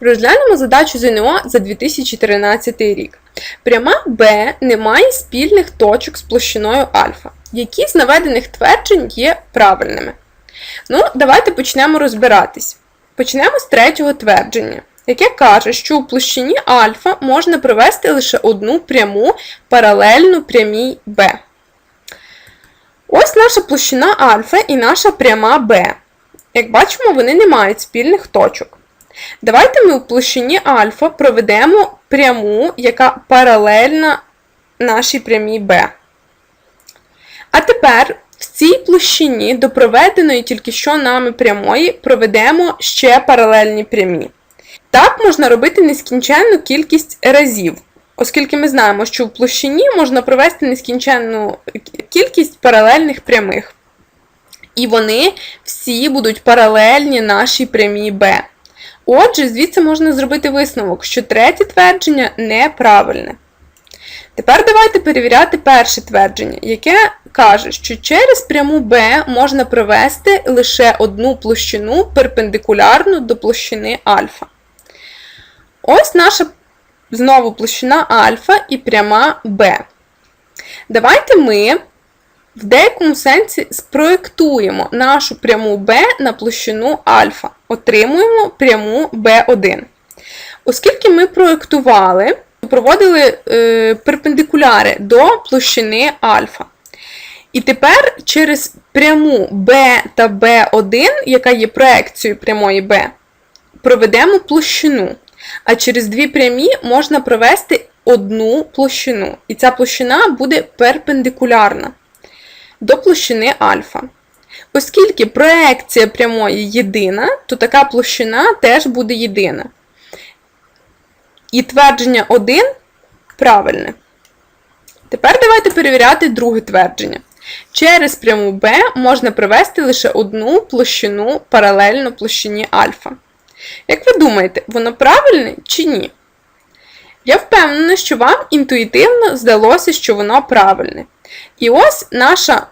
Розглянемо задачу ЗНО за 2013 рік. Пряма Б не має спільних точок з площиною альфа. Які з наведених тверджень є правильними? Ну, давайте почнемо розбиратись. Почнемо з третього твердження, яке каже, що у площині альфа можна провести лише одну пряму паралельну прямій Б. Ось наша площина альфа і наша пряма Б. Як бачимо, вони не мають спільних точок. Давайте ми у площині альфа проведемо пряму, яка паралельна нашій прямій Б. А тепер в цій площині до проведеної тільки що нами прямої проведемо ще паралельні прямі. Так можна робити нескінченну кількість разів, оскільки ми знаємо, що в площині можна провести нескінченну кількість паралельних прямих. І вони всі будуть паралельні нашій прямій Б. Отже, звідси можна зробити висновок, що третє твердження неправильне. Тепер давайте перевіряти перше твердження, яке каже, що через пряму Б можна провести лише одну площину перпендикулярну до площини альфа. Ось наша знову площина альфа і пряма Б. Давайте ми в деякому сенсі спроєктуємо нашу пряму Б на площину альфа. Отримуємо пряму B1. Оскільки ми проєктували, проводили е, перпендикуляри до площини альфа. І тепер через пряму B та B1, яка є проекцією прямої B, проведемо площину. А через дві прямі можна провести одну площину. І ця площина буде перпендикулярна до площини альфа. Оскільки проекція прямої єдина, то така площина теж буде єдина. І твердження 1 правильне. Тепер давайте перевіряти друге твердження. Через пряму B можна провести лише одну площину паралельно площині альфа. Як ви думаєте, воно правильне чи ні? Я впевнена, що вам інтуїтивно здалося, що воно правильне. І ось наша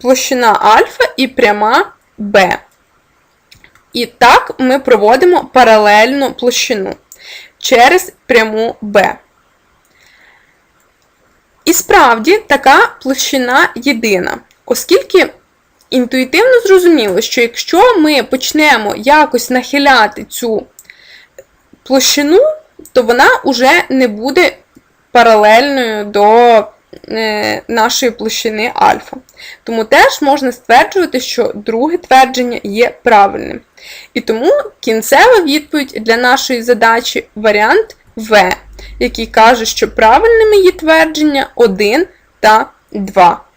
площина альфа і пряма Б. І так ми проводимо паралельну площину через пряму Б. І справді така площина єдина, оскільки інтуїтивно зрозуміло, що якщо ми почнемо якось нахиляти цю площину, то вона вже не буде паралельною до нашої площини альфа. Тому теж можна стверджувати, що друге твердження є правильним. І тому кінцева відповідь для нашої задачі варіант В, який каже, що правильними є твердження 1 та 2.